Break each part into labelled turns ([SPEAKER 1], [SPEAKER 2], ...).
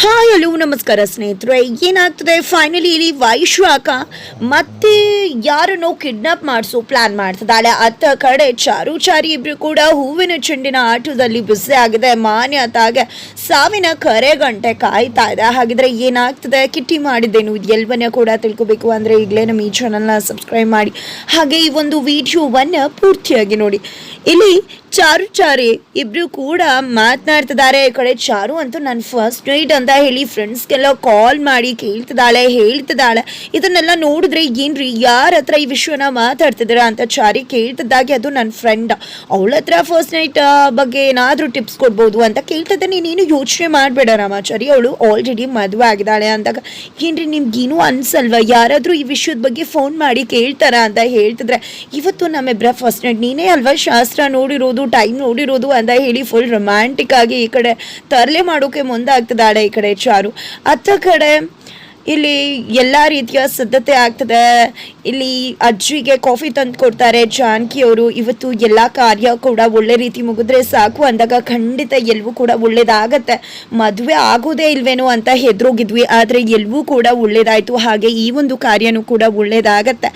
[SPEAKER 1] Hi hello ನಮಸ್ಕಾರ ಸ್ನೇಹಿತರೆ. ಏನಾಗ್ತದೆ? ಫೈನಲಿ ಇಲ್ಲಿ ವೈಶ್ವಾಕ ಮತ್ತೆ ಯಾರನ್ನೋ ಕಿಡ್ನಾಪ್ ಮಾಡಿಸೋ ಪ್ಲಾನ್ ಮಾಡ್ತಿದ್ದಾಳೆ. ಅತ್ತ ಕಡೆ ಚಾರು ಚಾರಿ ಇಬ್ರು ಕೂಡ ಹೂವಿನ ಚೆಂಡಿನ ಆಟದಲ್ಲಿ ಬಿಸಿ ಆಗಿದೆ. ಮಾನ್ಯತಾಗೆ ಸಾವಿನ ಕರೆ ಗಂಟೆ ಕಾಯ್ತಾ ಇದೆ. ಹಾಗಿದ್ರೆ ಏನಾಗ್ತದೆ? ಕಿಟ್ಟಿ ಮಾಡಿದ್ದೇನು? ಎಲ್ವನ್ನ ಕೂಡ ತಿಳ್ಕೊಬೇಕು ಅಂದ್ರೆ ಈಗಲೇ ನಮ್ಮ ಈ ಚಾನಲ್ನ ಸಬ್ಸ್ಕ್ರೈಬ್ ಮಾಡಿ. ಹಾಗೆ ಈ ಒಂದು ವಿಡಿಯೋವನ್ನ ಪೂರ್ತಿಯಾಗಿ ನೋಡಿ. ಇಲ್ಲಿ ಚಾರು ಚಾರಿ ಇಬ್ರು ಕೂಡ ಮಾತನಾಡ್ತಿದ್ದಾರೆ. ಈ ಕಡೆ ಚಾರು ಅಂತೂ ನನ್ನ ಫಸ್ಟ್ ನೈಟ್ ಅಂತ ಹೇಳಿ ಫ್ರೆಂಡ್ಸ್ಗೆಲ್ಲ ಕಾಲ್ ಮಾಡಿ ಕೇಳ್ತಿದ್ದಾಳೆ, ಹೇಳ್ತಿದ್ದಾಳೆ. ಇದನ್ನೆಲ್ಲ ನೋಡಿದ್ರೆ ಏನ್ರಿ, ಯಾರ ಹತ್ರ ಈ ವಿಷಯನ ಮಾತಾಡ್ತಿದ್ದೀರಾ ಅಂತ ಚಾರಿ ಕೇಳ್ತಿದ್ದಾಗೆ ಅದು ನನ್ನ ಫ್ರೆಂಡ್ ಅವಳ ಹತ್ರ ಫಸ್ಟ್ ನೈಟ್ ಬಗ್ಗೆ ಏನಾದರೂ ಟಿಪ್ಸ್ ಕೊಡ್ಬೋದು ಅಂತ ಕೇಳ್ತಿದ್ದೆ. ನೀನೇನು ಯೋಚನೆ ಮಾಡಬೇಡ ರಾಮಾಚಾರಿ. ಅವಳು ಆಲ್ರೆಡಿ ಮದುವೆ ಆಗಿದ್ದಾಳೆ ಅಂದಾಗ, ಏನ್ರಿ ನಿಮ್ಗೇನು ಅನ್ಸಲ್ವಾ? ಯಾರಾದರೂ ಈ ವಿಷಯದ ಬಗ್ಗೆ ಫೋನ್ ಮಾಡಿ ಕೇಳ್ತಾರ ಅಂತ ಹೇಳ್ತಿದ್ರೆ, ಇವತ್ತು ನಮ್ಮಿಬ್ಬರ ಫಸ್ಟ್ ನೈಟ್ ನೀನೇ ಅಲ್ವಾ ಶಾಸ್ತ್ರ ನೋಡಿರೋದು ಟೈಮ್ ನೋಡಿರೋದು ಅಂತ ಹೇಳಿ ಫುಲ್ ರೊಮ್ಯಾಂಟಿಕ್ ಆಗಿ ಈ ಕಡೆ ತರಲೆ ಮಾಡೋಕೆ ಮುಂದಾಗ್ತದಾಳೆ ಈ ಕಡೆ ಚಾರು. ಅತ್ತ ಕಡೆ ಇಲ್ಲಿ ಎಲ್ಲ ರೀತಿಯ ಸಿದ್ಧತೆ ಆಗ್ತದೆ. ಇಲ್ಲಿ ಅಜ್ಜಿಗೆ ಕಾಫಿ ತಂದು ಕೊಡ್ತಾರೆ. ಜಾನಕಿ ಇವತ್ತು ಎಲ್ಲ ಕಾರ್ಯ ಕೂಡ ಒಳ್ಳೆ ರೀತಿ ಮುಗಿದ್ರೆ ಸಾಕು ಅಂದಾಗ ಖಂಡಿತ ಎಲ್ಲವೂ ಕೂಡ ಒಳ್ಳೇದಾಗತ್ತೆ. ಮದುವೆ ಆಗೋದೇ ಇಲ್ವೇನೋ ಅಂತ ಹೆದ್ರೋಗಿದ್ವಿ, ಆದರೆ ಎಲ್ಲವೂ ಕೂಡ ಒಳ್ಳೇದಾಯಿತು. ಹಾಗೆ ಈ ಒಂದು ಕಾರ್ಯನೂ ಕೂಡ ಒಳ್ಳೇದಾಗತ್ತೆ.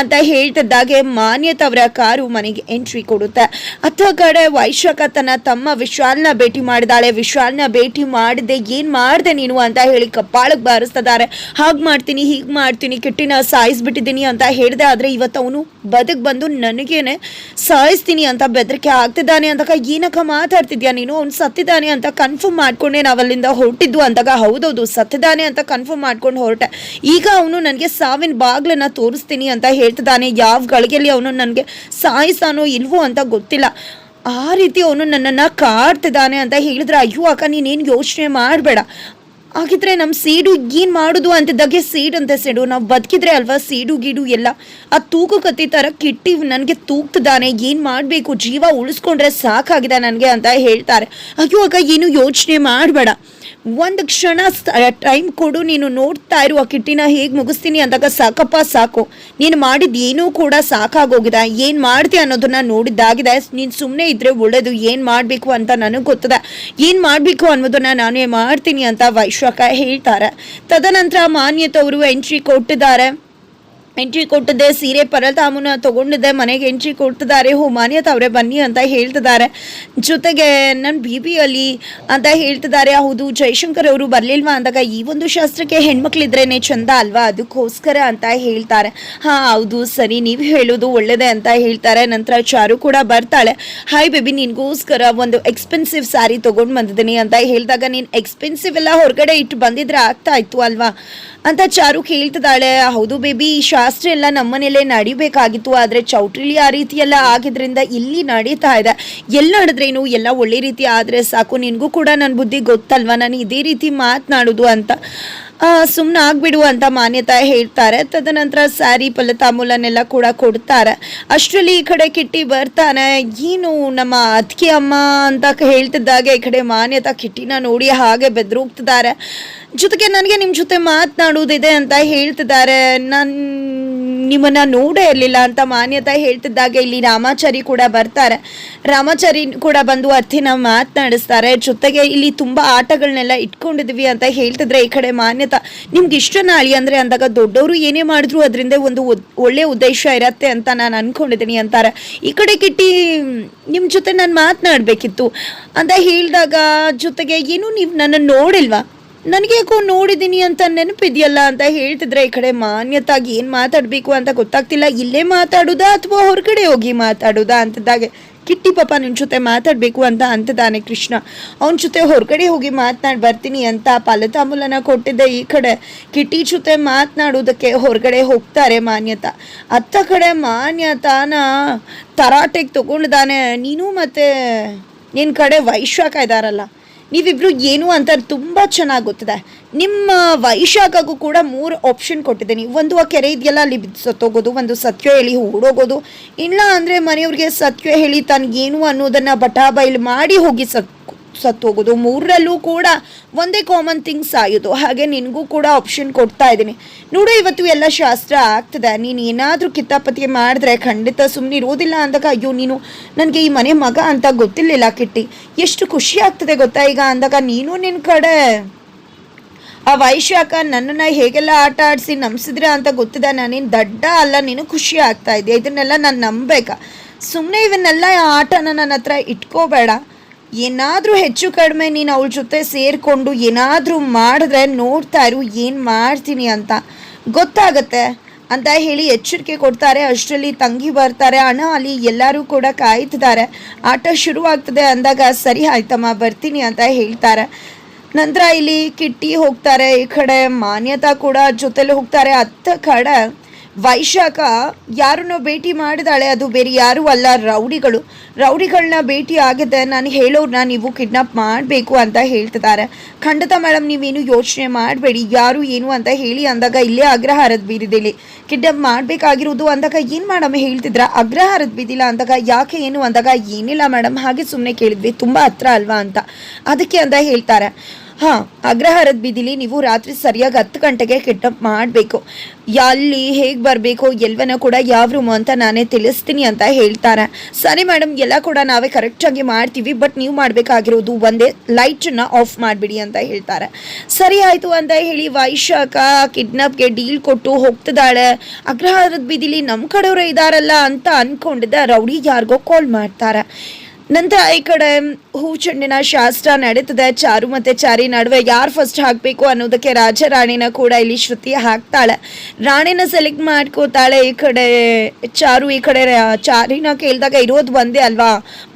[SPEAKER 1] ಅಂತ ಹೇಳ್ತಿದ್ದಾಗೆ ಮಾನ್ಯತ ಅವರ ಕಾರು ಮನೆಗೆ ಎಂಟ್ರಿ ಕೊಡುತ್ತೆ. ಅತ್ತ ಕಡೆ ವೈಶಾಖ ತನ್ನ ತಮ್ಮ ವಿಶ್ವಾಲ್ನ ಭೇಟಿ ಮಾಡಿದಾಳೆ. ವಿಶಾಲ್ನ ಭೇಟಿ ಮಾಡಿದೆ. ಏನ್ ಮಾಡಿದೆ ನೀನು ಅಂತ ಹೇಳಿ ಕಪ್ಪಾಳಕ್ಕೆ ಬಾರಿಸ್ತಿದ್ದಾರೆ ಹಾಗೆ ಮಾಡ್ತೀನಿ, ಹೀಗೆ ಮಾಡ್ತೀನಿ, ಕಿಟ್ಟಿನ ಸಾಯಿಸ್ಬಿಟ್ಟಿದ್ದೀನಿ ಅಂತ ಹೇಳಿದೆ. ಆದ್ರೆ ಇವತ್ತು ಅವನು ಬದುಕ್ ಬಂದು ನನಗೇನೆ ಸಾಯಿಸ್ತೀನಿ ಅಂತ ಬೆದರಿಕೆ ಆಗ್ತಿದ್ದಾನೆ ಅಂತಕ ಏನಕ್ಕ ಮಾತಾಡ್ತಿದ್ಯಾ ನೀನು? ಅವ್ನು ಸತ್ತಿದ್ದಾನೆ ಅಂತ ಕನ್ಫರ್ಮ್ ಮಾಡ್ಕೊಂಡೆ ನಾವಲ್ಲಿಂದ ಹೊರಟಿದ್ದು ಅಂದಾಗ ಹೌದೌದು, ಸತ್ತಿದ್ದಾನೆ ಅಂತ ಕನ್ಫರ್ಮ್ ಮಾಡ್ಕೊಂಡು ಹೊರಟೆ. ಈಗ ಅವನು ನನಗೆ ಸಾವಿನ ಬಾಗ್ಲನ್ನ ತೋರಿಸ್ತೀನಿ ಅಂತ ಹೇಳ್ತಿದ್ದಾನೆ, ಯಾವ ಗಳಿಗೆಯಲ್ಲಿ ಅವನು ನನಗೆ ಸಾಯಿಸ್ತಾನೋ ಇಲ್ವೋ ಅಂತ ಗೊತ್ತಿಲ್ಲ. ಆ ರೀತಿ ಅವನು ನನ್ನನ್ನು ಕಾಡ್ತಿದ್ದಾನೆ ಅಂತ ಹೇಳಿದ್ರೆ, ಅಯ್ಯೋ ಅಕ್ಕ, ನೀನೇನು ಯೋಚನೆ ಮಾಡಬೇಡ. ಹಾಗಿದ್ರೆ ನಮ್ಮ ಸೀಡು ಏನು ಮಾಡೋದು ಅಂತಿದ್ದಾಗೆ ಸೀಡ್ ಅಂತ ಸೀಡು. ನಾವು ಬದುಕಿದ್ರೆ ಅಲ್ವಾ ಸೀಡು ಗೀಡು ಎಲ್ಲ. ಆ ತೂಕು ಕತ್ತಿ ಥರ ಕಿಟ್ಟಿ ನನಗೆ ತೂಕ್ತಿದ್ದಾನೆ ಏನು ಮಾಡಬೇಕು? ಜೀವ ಉಳಿಸ್ಕೊಂಡ್ರೆ ಸಾಕಾಗಿದೆ ನನಗೆ ಅಂತ ಹೇಳ್ತಾರೆ. ಅಯ್ಯೋ ಅಕ್ಕ, ಏನು ಯೋಚನೆ ಮಾಡಬೇಡ. ಒಂದು ಕ್ಷಣ ಟೈಮ್ ಕೊಡು, ನೀನು ನೋಡ್ತಾ ಇರುವ ಕಿಟ್ಟಿನ ಹೇಗೆ ಮುಗಿಸ್ತೀನಿ ಅಂದಾಗ ಸಾಕಪ್ಪ, ಸಾಕು. ನೀನು ಮಾಡಿದ ಏನೂ ಕೂಡ ಸಾಕಾಗೋಗಿದೆ. ಏನು ಮಾಡ್ತೀಯ ಅನ್ನೋದನ್ನ ನೋಡಿದ್ದಾಗಿದೆ. ನೀನು ಸುಮ್ಮನೆ ಇದ್ರೆ ಒಳ್ಳೇದು. ಏನು ಮಾಡಬೇಕು ಅಂತ ನನಗೆ ಗೊತ್ತದೆ. ಏನು ಮಾಡಬೇಕು ಅನ್ನೋದನ್ನ ನಾನೇ ಮಾಡ್ತೀನಿ ಅಂತ ವೈಶ್ವಕ ಹೇಳ್ತಾರೆ. ತದನಂತರ ಮಾನ್ಯತೆ ಅವರು ಎಂಟ್ರಿ ಕೊಟ್ಟಿದ್ದಾರೆ. ಎಂಟ್ರಿ ಕೊಟ್ಟಿದ್ದೆ, ಸೀರೆ ಪರತಾಮನ ತಗೊಂಡಿದ್ದೆ, ಮನೆಗೆ ಎಂಟ್ರಿ ಕೊಡ್ತಿದ್ದಾರೆ ಹೋ ಮಾನ್ಯತ ಅವರೇ ಬನ್ನಿ ಅಂತ ಹೇಳ್ತಿದ್ದಾರೆ. ಜೊತೆಗೆ ನನ್ನ ಬಿ ಅಲ್ಲಿ ಅಂತ ಹೇಳ್ತಿದ್ದಾರೆ, ಹೌದು ಜಯಶಂಕರ್ ಅವರು ಬರಲಿಲ್ವಾ ಅಂದಾಗ, ಈ ಒಂದು ಶಾಸ್ತ್ರಕ್ಕೆ ಹೆಣ್ಮಕ್ಳಿದ್ರೇನೆ ಚಂದ ಅಲ್ವಾ, ಅದಕ್ಕೋಸ್ಕರ ಅಂತ ಹೇಳ್ತಾರೆ. ಹಾಂ, ಹೌದು, ಸರಿ, ನೀವು ಹೇಳೋದು ಒಳ್ಳೇದೇ ಅಂತ ಹೇಳ್ತಾರೆ. ನಂತರ ಚಾರು ಕೂಡ ಬರ್ತಾಳೆ. ಹಾಯ್ ಬೇಬಿ ನಿನಗೋಸ್ಕರ ಒಂದು ಎಕ್ಸ್ಪೆನ್ಸಿವ್ ಸ್ಯಾರಿ ತೊಗೊಂಡು ಬಂದಿದ್ದೀನಿ ಅಂತ ಹೇಳಿದಾಗ, ನೀನು ಎಕ್ಸ್ಪೆನ್ಸಿವ್ ಎಲ್ಲ ಹೊರಗಡೆ ಇಟ್ಟು ಬಂದಿದ್ರೆ ಆಗ್ತಾ ಇತ್ತು ಅಲ್ವಾ? ಅಂತ ಚಾರು ಕೇಳ್ತಿದ್ದಾಳೆ. ಹೌದು ಬೇಬಿ ಈ ಶಾಸ್ತ್ರ ಎಲ್ಲ ನಮ್ಮನೇಲೆ ನಡಿಬೇಕಾಗಿತ್ತು, ಆದರೆ ಚೌಟ್ರಿಲಿ ಆ ರೀತಿ ಎಲ್ಲ ಆಗಿದ್ರಿಂದ ಇಲ್ಲಿ ನಡೀತಾ ಇದೆ. ಎಲ್ಲಿ ನಡೆದ್ರೇನು ಎಲ್ಲ ಒಳ್ಳೆ ರೀತಿ ಆದರೆ ಸಾಕು. ನಿನಗೂ ಕೂಡ ನನ್ನ ಬುದ್ಧಿ ಗೊತ್ತಲ್ವಾ? ನಾನು ಇದೇ ರೀತಿ ಮಾತನಾಡೋದು ಅಂತ. ಸುಮ್ಮನೆ ಆಗ್ಬಿಡು ಅಂತ ಮಾನ್ಯತಾ ಹೇಳ್ತಾರೆ. ತದನಂತರ ಸ್ಯಾರಿ ಫಲತಾಂಬೂಲನೆಲ್ಲ ಕೂಡ ಕೊಡ್ತಾರೆ. ಅಷ್ಟರಲ್ಲಿ ಈ ಕಡೆ ಕಿಟ್ಟಿ ಬರ್ತಾನೆ. ಏನು ನಮ್ಮ ಅತ್ತಿಗೆ ಅಮ್ಮ ಅಂತ ಹೇಳ್ತಿದ್ದಾಗೆ ಈ ಕಡೆ ಮಾನ್ಯತಾ ಕಿಟ್ಟಿನ ನೋಡಿ ಹಾಗೆ ಬೆದ್ರೋಗ್ತಿದ್ದಾರೆ. ಜೊತೆಗೆ ನನಗೆ ನಿಮ್ಮ ಜೊತೆ ಮಾತನಾಡುವುದಿದೆ ಅಂತ ಹೇಳ್ತಿದ್ದಾರೆ. ನಾನು ನಿಮ್ಮನ್ನು ನೋಡೇ ಇರಲಿಲ್ಲ ಅಂತ ಮಾನ್ಯತಾ ಹೇಳ್ತಿದ್ದಾಗೆ. ಇಲ್ಲಿ ರಾಮಾಚಾರಿ ಕೂಡ ಬರ್ತಾರೆ. ರಾಮಾಚಾರಿ ಕೂಡ ಬಂದು ಅತ್ತಿನ ಮಾತನಾಡಿಸ್ತಾರೆ. ಜೊತೆಗೆ ಇಲ್ಲಿ ತುಂಬ ಆಟಗಳನ್ನೆಲ್ಲ ಇಟ್ಕೊಂಡಿದ್ವಿ ಅಂತ ಹೇಳ್ತಿದ್ರೆ ಈ ಕಡೆ ಮಾನ್ಯತಾ ನಿಮ್ಗೆ ಇಷ್ಟನ ಅಳಿ ಅಂದ್ರೆ ಅಂದಾಗ ದೊಡ್ಡವರು ಏನೇ ಮಾಡಿದ್ರು ಅದರಿಂದ ಒಂದು ಒಳ್ಳೆ ಉದ್ದೇಶ ಇರತ್ತೆ ಅಂತ ನಾನು ಅನ್ಕೊಂಡಿದ್ದೀನಿ ಅಂತಾರೆ. ಈ ಕಡೆ ಕಿಟ್ಟಿ ನಿಮ್ಮ ಜೊತೆ ನಾನು ಮಾತನಾಡಬೇಕಿತ್ತು. ಅಂತ ಹೇಳಿದಾಗ ಜೊತೆಗೆ, ಏನು ನೀವು ನನ್ನನ್ನು ನೋಡಿಲ್ವಾ? ನನಗೆ ಯಾಕೋ ನೋಡಿದ್ದೀನಿ ಅಂತ ನೆನಪಿದೆಯಲ್ಲ? ಅಂತ ಹೇಳ್ತಿದ್ರೆ ಈ ಕಡೆ ಮಾನ್ಯತಾಗಿ ಏನು ಮಾತಾಡಬೇಕು ಅಂತ ಗೊತ್ತಾಗ್ತಿಲ್ಲ. ಇಲ್ಲೇ ಮಾತಾಡೋದಾ ಅಥವಾ ಹೊರಗಡೆ ಹೋಗಿ ಮಾತಾಡೋದಾ ಅಂತದಾಗೆ ಕಿಟ್ಟಿ ಪಾಪ ನಿನ್ನ ಜೊತೆ ಮಾತಾಡಬೇಕು ಅಂತ ಅಂತದಾನೆ ಕೃಷ್ಣ. ಅವನ ಜೊತೆ ಹೊರಗಡೆ ಹೋಗಿ ಮಾತನಾಡಿ ಬರ್ತೀನಿ ಅಂತ ಫಲತಾಂಬೂಲನ ಕೊಟ್ಟಿದ್ದೆ ಈ ಕಡೆ ಕಿಟ್ಟಿ ಜೊತೆ ಮಾತನಾಡೋದಕ್ಕೆ ಹೊರಗಡೆ ಹೋಗ್ತಾರೆ ಮಾನ್ಯತಾ. ಅತ್ತ ಕಡೆ ಮಾನ್ಯತಾನ ತರಾಟೆಗೆ ತಗೊಂಡಿದ್ದಾನೆ. ನೀನು ಮತ್ತೆ ನಿನ್ನ ಕಡೆ ವೈಶಾಖ ಇದ್ದಾರಲ್ಲ ನೀವಿಬ್ರು ಏನು ಅಂತ ತುಂಬ ಚೆನ್ನಾಗಿ ಗೊತ್ತಿದೆ. ನಿಮ್ಮ ವೈಶಾಖಗೂ ಕೂಡ ಮೂರು ಆಪ್ಷನ್ ಕೊಟ್ಟಿದ್ದೀನಿ. ಒಂದು ಆ ಕೆರೆ ಇದೆಯಲ್ಲ, ಅಲ್ಲಿ ಸತ್ತೋಗೋದು ಒಂದು ಸತ್ಯ ಹೇಳಿ ಓಡೋಗೋದು. ಇಲ್ಲ ಅಂದರೆ ಮನೆಯವ್ರಿಗೆ ಸತ್ಯ ಹೇಳಿ ತನಗೇನು ಅನ್ನೋದನ್ನು ಬಟಾಬೈಲ್ ಮಾಡಿ ಹೋಗಿ ಸತ್ ಸತ್ತೋಗೋದು. ಮೂರರಲ್ಲೂ ಕೂಡ ಒಂದೇ ಕಾಮನ್ ಥಿಂಗ್ಸ್ ಆಯಿತು ಹಾಗೆ ನಿನಗೂ ಕೂಡ ಆಪ್ಷನ್ ಕೊಡ್ತಾ ಇದ್ದೀನಿ. ನೋಡು, ಇವತ್ತು ಎಲ್ಲ ಶಾಸ್ತ್ರ ಆಗ್ತದೆ. ನೀನು ಏನಾದರೂ ಕಿತ್ತಾಪತಿ ಮಾಡಿದ್ರೆ ಖಂಡಿತ ಸುಮ್ಮನೆ ಇರೋದಿಲ್ಲ ಅಂದಾಗ, ಅಯ್ಯೋ, ನೀನು ನನಗೆ ಈ ಮನೆ ಮಗ ಅಂತ ಗೊತ್ತಿರಲಿಲ್ಲ ಕಿಟ್ಟಿ. ಎಷ್ಟು ಖುಷಿ ಆಗ್ತದೆ ಗೊತ್ತಾ ಈಗ ಅಂದಾಗ, ನೀನು ನಿನ್ನ ಕಡೆ. ಆ ವೈಶಾಖ ನನ್ನನ್ನು ಹೇಗೆಲ್ಲ ಆಟ ಆಡಿಸಿ ನಂಬಿಸಿದ್ರೆ ಅಂತ ಗೊತ್ತಿದೆ. ನಾನೇನು ದಡ್ಡ ಅಲ್ಲ, ನೀನು ಖುಷಿ ಆಗ್ತಾ ಇದೆಯಾ. ಇದನ್ನೆಲ್ಲ ನಾನು ನಂಬಬೇಕಾ? ಸುಮ್ಮನೆ ಇವನ್ನೆಲ್ಲ ಆಟನ ನನ್ನ ಹತ್ರ ಇಟ್ಕೋಬೇಡ. ಏನಾದರೂ ಹೆಚ್ಚು ಕಡಿಮೆ ನೀನು ಅವಳ ಜೊತೆ ಸೇರಿಕೊಂಡು ಏನಾದರೂ ಮಾಡಿದ್ರೆ ನೋಡ್ತಾ ಇರು, ಏನು ಮಾಡ್ತೀನಿ ಅಂತ. ಗೊತ್ತಾಗತ್ತೆ. ಅಂತ ಹೇಳಿ ಎಚ್ಚರಿಕೆ ಕೊಡ್ತಾರೆ. ಅಷ್ಟರಲ್ಲಿ ತಂಗಿ ಬರ್ತಾರೆ. ಹಣ ಅಲ್ಲಿ ಎಲ್ಲರೂ ಕೂಡ ಕಾಯ್ತಿದ್ದಾರೆ. ಆಟ ಶುರುವಾಗ್ತದೆ ಅಂದಾಗ, ಸರಿ ಆಯ್ತಮ್ಮ, ಬರ್ತೀನಿ ಅಂತ ಹೇಳ್ತಾರೆ. ನಂತರ ಇಲ್ಲಿ ಕಿಟ್ಟಿ ಹೋಗ್ತಾರೆ. ಈ ಕಡೆ ಮಾನ್ಯತಾ ಕೂಡ ಜೊತೆಲಿ ಹೋಗ್ತಾರೆ. ಅತ್ತ ಕಡೆ ವೈಶಾಖ ಯಾರನ್ನೋ ಭೇಟಿ ಮಾಡಿದಾಳೆ, ಅದು ಬೇರೆ ಯಾರೂ ಅಲ್ಲ, ರೌಡಿಗಳು. ರೌಡಿಗಳನ್ನ ಭೇಟಿ ಆಗಿದೆ ನಾನು ಹೇಳೋರ್ನ ನೀವು ಕಿಡ್ನಾಪ್ ಮಾಡಬೇಕು ಅಂತ ಹೇಳ್ತಿದ್ದಾರೆ. ಖಂಡಿತ ಮೇಡಮ್ ನೀವೇನು ಯೋಚನೆ ಮಾಡಬೇಡಿ. ಯಾರು ಏನು ಅಂತ ಹೇಳಿ ಅಂದಾಗ ಇಲ್ಲೇ ಅಗ್ರಹಾರದ ಬೀದಿದಲ್ಲಿ ಕಿಡ್ನಾಪ್ ಮಾಡಬೇಕಾಗಿರೋದು ಅಂದಾಗ ಏನು ಮೇಡಮ್ ಹೇಳ್ತಿದ್ರ? ಅಗ್ರಹಾರದ ಬೀದಿಲ್ಲ ಅಂದಾಗ ಯಾಕೆ ಏನು ಅಂದಾಗ ಏನಿಲ್ಲ ಮೇಡಮ್ ಹಾಗೆ ಸುಮ್ಮನೆ ಕೇಳಿದ್ವಿ. ತುಂಬ ಹತ್ರ ಅಲ್ವಾ ಅಂತ. ಅದಕ್ಕೆ ಅಂತ ಹೇಳ್ತಾರೆ. ಹಾಂ, ಅಗ್ರಹಾರದ ಬೀದಿಲಿ ನೀವು ರಾತ್ರಿ ಸರಿಯಾಗಿ ಹತ್ತು ಗಂಟೆಗೆ ಕಿಡ್ನಾಪ್ ಮಾಡಬೇಕು. ಎಲ್ಲಿ ಹೇಗೆ ಬರಬೇಕು, ಎಲ್ವನ ಕೂಡ ಯಾವ ರೂಮು ಅಂತ ನಾನೇ ತಿಳಿಸ್ತೀನಿ ಅಂತ ಹೇಳ್ತಾರೆ. ಸರಿ ಮೇಡಮ್ ಎಲ್ಲ ಕೂಡ ನಾವೇ ಕರೆಕ್ಟಾಗಿ ಮಾಡ್ತೀವಿ ಬಟ್ ನೀವು ಮಾಡಬೇಕಾಗಿರೋದು ಒಂದೇ ಲೈಟನ್ನು ಆಫ್ ಮಾಡಿಬಿಡಿ ಅಂತ ಹೇಳ್ತಾರೆ. ಸರಿ ಆಯಿತು ಅಂತ ಹೇಳಿ ವೈಶಾಖ ಕಿಡ್ನಾಪ್ಗೆ ಡೀಲ್ ಕೊಟ್ಟು ಹೋಗ್ತಿದ್ದಾಳೆ. ಅಗ್ರಹಾರದ ಬೀದಿಲಿ ನಮ್ಮ ಕಡೆಯವರು ಇದ್ದಾರಲ್ಲ ಅಂತ ಅಂದ್ಕೊಂಡಿದ್ದ ರೌಡಿ ಯಾರಿಗೋ ಕಾಲ್ ಮಾಡ್ತಾರೆ. ನಂತರ ಈ ಕಡೆ ಹೂ ಚೆಂಡಿನ ಶಾಸ್ತ್ರ ನಡೀತದೆ. ಚಾರು ಮತ್ತೆ ಚಾರಿ ನಡುವೆ ಯಾರು ಫಸ್ಟ್ ಹಾಕಬೇಕು ಅನ್ನೋದಕ್ಕೆ ರಾಜರಾಣಿನ ಕೂಡ ಇಲ್ಲಿ ಶ್ರುತಿ ಹಾಕ್ತಾಳೆ. ರಾಣಿನ ಸೆಲೆಕ್ಟ್ ಮಾಡ್ಕೋತಾಳೆ ಈ ಕಡೆ ಚಾರು, ಈ ಕಡೆ ಚಾರಿನ ಕೇಳಿದಾಗ ಇರೋದು ಒಂದೇ ಅಲ್ವಾ?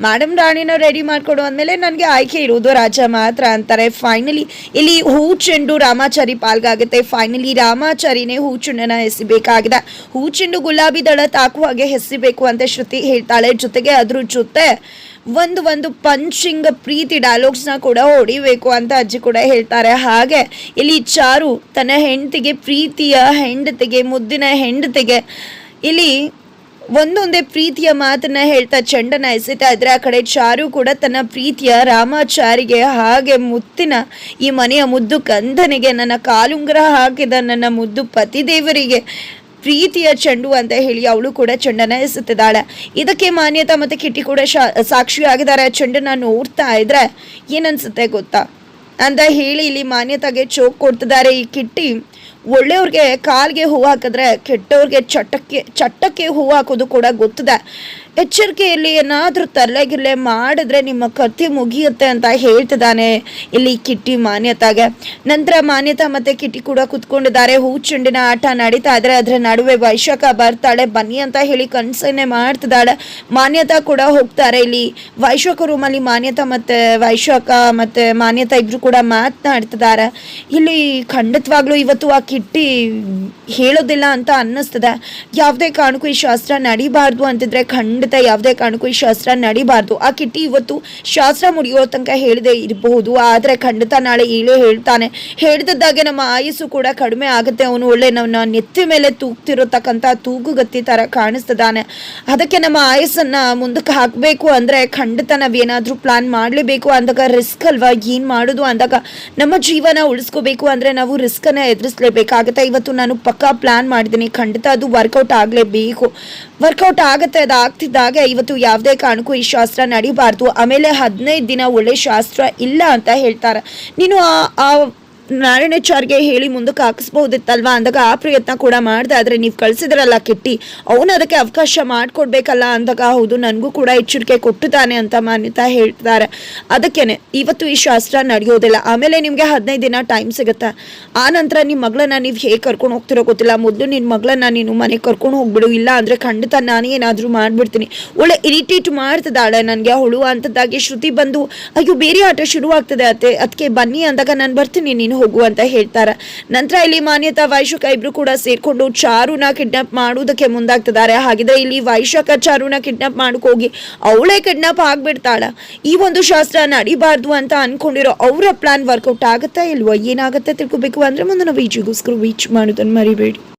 [SPEAKER 1] ಮೇಡಮ್ ರಾಣಿನ ರೆಡಿ ಮಾಡ್ಕೊಡು ಅಂದಮೇಲೆ ನನಗೆ ಆಯ್ಕೆ ಇರೋದು ರಾಜ ಮಾತ್ರ ಅಂತಾರೆ. ಫೈನಲಿ ಇಲ್ಲಿ ಹೂ ಚೆಂಡು ರಾಮಾಚಾರಿ ಪಾಲ್ಗಾಗುತ್ತೆ. ಫೈನಲಿ ರಾಮಾಚಾರಿನೇ ಹೂ ಚೆಂಡನ್ನ ಎಸಿಬೇಕಾಗಿದೆ. ಹೂ ಚೆಂಡು ಗುಲಾಬಿ ದಳ ತಾಕುವ ಹಾಗೆ ಎಸಿಬೇಕು ಅಂತ ಶ್ರುತಿ ಹೇಳ್ತಾಳೆ. ಜೊತೆಗೆ ಅದ್ರ ಜೊತೆ ಒಂದು ಒಂದು ಪಂಚಿಂಗ್ ಪ್ರೀತಿ ಡೈಲಾಗ್ಸ್ನ ಕೂಡ ಹೊಡಿಬೇಕು ಅಂತ ಅಜ್ಜಿ ಕೂಡ ಹೇಳ್ತಾರೆ. ಹಾಗೆ ಇಲ್ಲಿ ಚಾರು ತನ್ನ ಹೆಂಡತಿಗೆ, ಪ್ರೀತಿಯ ಹೆಂಡತಿಗೆ, ಮುದ್ದಿನ ಹೆಂಡತಿಗೆ ಇಲ್ಲಿ ಒಂದೊಂದೇ ಪ್ರೀತಿಯ ಮಾತನ್ನ ಹೇಳ್ತಾ ಚಂಡನ ಎಸಿತಾ ಇದ್ರೆ ಆ ಕಡೆ ಚಾರು ಕೂಡ ತನ್ನ ಪ್ರೀತಿಯ ರಾಮಾಚಾರಿಗೆ ಹಾಗೆ ಮುತ್ತಿನ ಈ ಮನೆಯ ಮುದ್ದು ಕಂದನಿಗೆ, ನನ್ನ ಕಾಲುಂಗುರ ಹಾಕಿದ ನನ್ನ ಮುದ್ದು ಪತಿದೇವರಿಗೆ ಪ್ರೀತಿಯ ಚೆಂಡು ಅಂತ ಹೇಳಿ ಅವಳು ಕೂಡ ಚೆಂಡನ ಎಸುತ್ತಿದ್ದಾಳೆ ಇದಕ್ಕೆ ಮಾನ್ಯತಾ ಮತ್ತೆ ಕಿಟ್ಟಿ ಕೂಡ ಸಾಕ್ಷಿಯಾಗಿದ್ದಾರೆ. ಚೆಂಡನ್ನ ನೋಡ್ತಾ ಇದ್ರೆ ಏನನ್ಸುತ್ತೆ ಗೊತ್ತಾ? ಅಂತ ಹೇಳಿ ಇಲ್ಲಿ ಮಾನ್ಯತಾಗೆ ಚೋಕ್ ಕೊಡ್ತಿದ್ದಾರೆ ಈ ಕಿಟ್ಟಿ. ಒಳ್ಳೆಯವ್ರಿಗೆ ಕಾಲ್ಗೆ ಹೂವು ಹಾಕಿದ್ರೆ ಕೆಟ್ಟವ್ರಿಗೆ ಚಟ್ಟಕ್ಕೆ ಚಟ್ಟಕ್ಕೆ ಹೂವು ಹಾಕೋದು ಕೂಡ ಗೊತ್ತಿದೆ. ಎಚ್ಚರಿಕೆಯಲ್ಲಿ ಏನಾದರೂ ತಲೆಗಿಲ್ಲೆ ಮಾಡಿದ್ರೆ ನಿಮ್ಮ ಕತ್ತಿ ಮುಗಿಯುತ್ತೆ ಅಂತ ಹೇಳ್ತಿದ್ದಾನೆ ಇಲ್ಲಿ ಕಿಟ್ಟಿ ಮಾನ್ಯತಾಗೆ. ನಂತರ ಮಾನ್ಯತಾ ಮತ್ತೆ ಕಿಟ್ಟಿ ಕೂಡ ಕುತ್ಕೊಂಡಿದ್ದಾರೆ. ಹೂ ಚೆಂಡಿನ ಆಟ ನಡೀತಾ ಇದ್ರೆ ಅದರ ನಡುವೆ ವೈಶಾಖ ಬರ್ತಾಳೆ. ಬನ್ನಿ ಅಂತ ಹೇಳಿ ಕನ್ಸನ್ನೆ ಮಾಡ್ತಿದ್ದಾಳೆ. ಮಾನ್ಯತಾ ಕೂಡ ಹೋಗ್ತಾರೆ ಇಲ್ಲಿ. ವೈಶಾಖ ರೂಮಲ್ಲಿ ಮಾನ್ಯತಾ ಮತ್ತೆ ವೈಶಾಖ ಮತ್ತೆ ಮಾನ್ಯತಾ ಇಬ್ರು ಕೂಡ ಮಾತನಾಡ್ತಿದ್ದಾರೆ. ಇಲ್ಲಿ ಖಂಡಿತವಾಗ್ಲೂ ಇವತ್ತು ಆ ಕಿಟ್ಟಿ ಹೇಳೋದಿಲ್ಲ ಅಂತ ಅನ್ನಿಸ್ತದೆ. ಯಾವುದೇ ಕಾರಣಕ್ಕೂ ಈ ಶಾಸ್ತ್ರ ನಡಿಬಾರ್ದು ಅಂತಿದ್ರೆ ಖಂಡಿತ ಯಾವುದೇ ಕಾರಣಕ್ಕೂ ಈ ಶಾಸ್ತ್ರ ನಡಿಬಾರ್ದು. ಆ ಕಿಟ್ಟಿ ಇವತ್ತು ಶಾಸ್ತ್ರ ಮುಗಿಯೋ ತನಕ ಹೇಳದೆ ಇರಬಹುದು. ಆದರೆ ಖಂಡಿತ ನಾಳೆ ಈಳೇ ಹೇಳ್ತಾನೆ. ಹೇಳ್ದಿದ್ದಾಗೆ ನಮ್ಮ ಆಯಸ್ಸು ಕೂಡ ಕಡಿಮೆ ಆಗುತ್ತೆ. ಅವನು ಒಳ್ಳೆ ನಮ್ಮ ನೆತ್ತಿ ಮೇಲೆ ತೂಗ್ತಿರತಕ್ಕಂಥ ತೂಗುಗತ್ತಿ ತರ ಕಾಣಿಸ್ತಿದ್ದಾನೆ ಅದಕ್ಕೆ ನಮ್ಮ ಆಯಸ್ಸನ್ನ ಮುಂದಕ್ಕೆ ಹಾಕಬೇಕು ಅಂದ್ರೆ ಖಂಡಿತ ನಾವೇನಾದರೂ ಪ್ಲಾನ್ ಮಾಡಲೇಬೇಕು ಅಂದಾಗ ರಿಸ್ಕ್ ಅಲ್ವಾ? ಏನು ಮಾಡೋದು ಅಂದಾಗ ನಮ್ಮ ಜೀವನ ಉಳಿಸ್ಕೋಬೇಕು ಅಂದ್ರೆ ನಾವು ರಿಸ್ಕನ್ನು ಎದುರಿಸಲೇಬೇಕಾಗುತ್ತೆ. ಇವತ್ತು ನಾನು ಪಕ್ಕಾ ಪ್ಲಾನ್ ಮಾಡಿದ್ದೀನಿ. ಖಂಡಿತ ಅದು ವರ್ಕೌಟ್ ಆಗಲೇಬೇಕು. ವರ್ಕೌಟ್ ಆಗುತ್ತೆ ಅದು ಆಗ್ತಿದ್ದಾಗ ಇವತ್ತು ಯಾವುದೇ ಕಾರಣಕ್ಕೂ ಈ ಶಾಸ್ತ್ರ ನಡಿಬಾರ್ದು. ಆಮೇಲೆ ಹದಿನೈದು ದಿನ ಒಳ್ಳೆ ಶಾಸ್ತ್ರ ಇಲ್ಲ ಅಂತ ಹೇಳ್ತಾರೆ. ನೀನು ಆ ನಾರಾಯಣಾಚಾರ್ಗೆ ಹೇಳಿ ಮುಂದಕ್ಕೆ ಹಾಕಿಸ್ಬಹುದಿತ್ತಲ್ವಾ? ಅಂದಾಗ ಆ ಪ್ರಯತ್ನ ಕೂಡ ಮಾಡ್ದೆ. ಆದರೆ ನೀವು ಕಳಿಸಿದ್ರಲ್ಲ ಕಿಟ್ಟಿ. ಅವನು ಅದಕ್ಕೆ ಅವಕಾಶ ಮಾಡಿಕೊಡ್ಬೇಕಲ್ಲ ಅಂದಾಗ ಹೌದು, ನನಗೂ ಕೂಡ ಎಚ್ಚರಿಕೆ ಕೊಟ್ಟಿದ್ದಾನೆ ಅಂತ ಮಾನ್ಯತಾ ಹೇಳ್ತಾರೆ ಅದಕ್ಕೇನೆ, ಇವತ್ತು ಈ ಶಾಸ್ತ್ರ ನಡೆಯೋದಿಲ್ಲ. ಆಮೇಲೆ ನಿಮಗೆ ಹದಿನೈದು ದಿನ ಟೈಮ್ ಸಿಗುತ್ತೆ? ಆ ನಂತರ ನಿಮ್ಮ ಮಗಳನ್ನ ನೀವು ಹೇಗೆ ಕರ್ಕೊಂಡು ಹೋಗ್ತಿರೋ ಗೊತ್ತಿಲ್ಲ. ಮೊದಲು ನಿನ್ನ ಮಗಳನ್ನ ನೀನು ಮನೆಗೆ ಕರ್ಕೊಂಡು ಹೋಗ್ಬಿಡು. ಇಲ್ಲ ಅಂದರೆ ಖಂಡಿತ ನಾನೇ ಏನಾದರೂ ಮಾಡಿಬಿಡ್ತೀನಿ. ಒಳ್ಳೆ ಇರಿಟೇಟ್ ಮಾಡ್ತಿದ್ದಾಳೆ ನನಗೆ ಹುಳು ಅಂತದ್ದಾಗಿ ಶ್ರುತಿ ಬಂದು, ಅಯ್ಯೋ, ಬೇರೆ ಆಟ ಶುರುವಾಗ್ತದೆ ಅತ್ತೆ. ಅದಕ್ಕೆ ಬನ್ನಿ ಅಂದಾಗ ನಾನು ಬರ್ತೀನಿ, ನೀನು ಹೋಗು ಅಂತ ಹೇಳ್ತಾರೆ. ನಂತರ ಇಲ್ಲಿ ಮಾನ್ಯತಾ ವೈಶಾಖ ಇಬ್ರು ಕೂಡ ಸೇರ್ಕೊಂಡು ಚಾರುನ ಕಿಡ್ನಾಪ್ ಮಾಡುವುದಕ್ಕೆ ಮುಂದಾಗ್ತಿದ್ದಾರೆ. ಹಾಗಿದ್ರೆ ಇಲ್ಲಿ ವೈಶಾಖ ಚಾರುನ ಕಿಡ್ನಾಪ್ ಮಾಡಕ್ ಹೋಗಿ ಅವಳೇ ಕಿಡ್ನಾಪ್ ಆಗ್ಬಿಡ್ತಾಳ. ಈ ಒಂದು ಶಾಸ್ತ್ರ ನಡಿಬಾರ್ದು ಅಂತ ಅನ್ಕೊಂಡಿರೋ ಅವರ ಪ್ಲಾನ್ ವರ್ಕೌಟ್ ಆಗುತ್ತಾ ಇಲ್ವಾ? ಏನಾಗುತ್ತೆ ತಿಳ್ಕೊಬೇಕು ಅಂದ್ರೆ ಮುಂದೆ ನಾವು ಈಜಿಗೋಸ್ಕರ ವೀಚ್ ಮಾಡೋದನ್ನು ಮರಿಬೇಡಿ.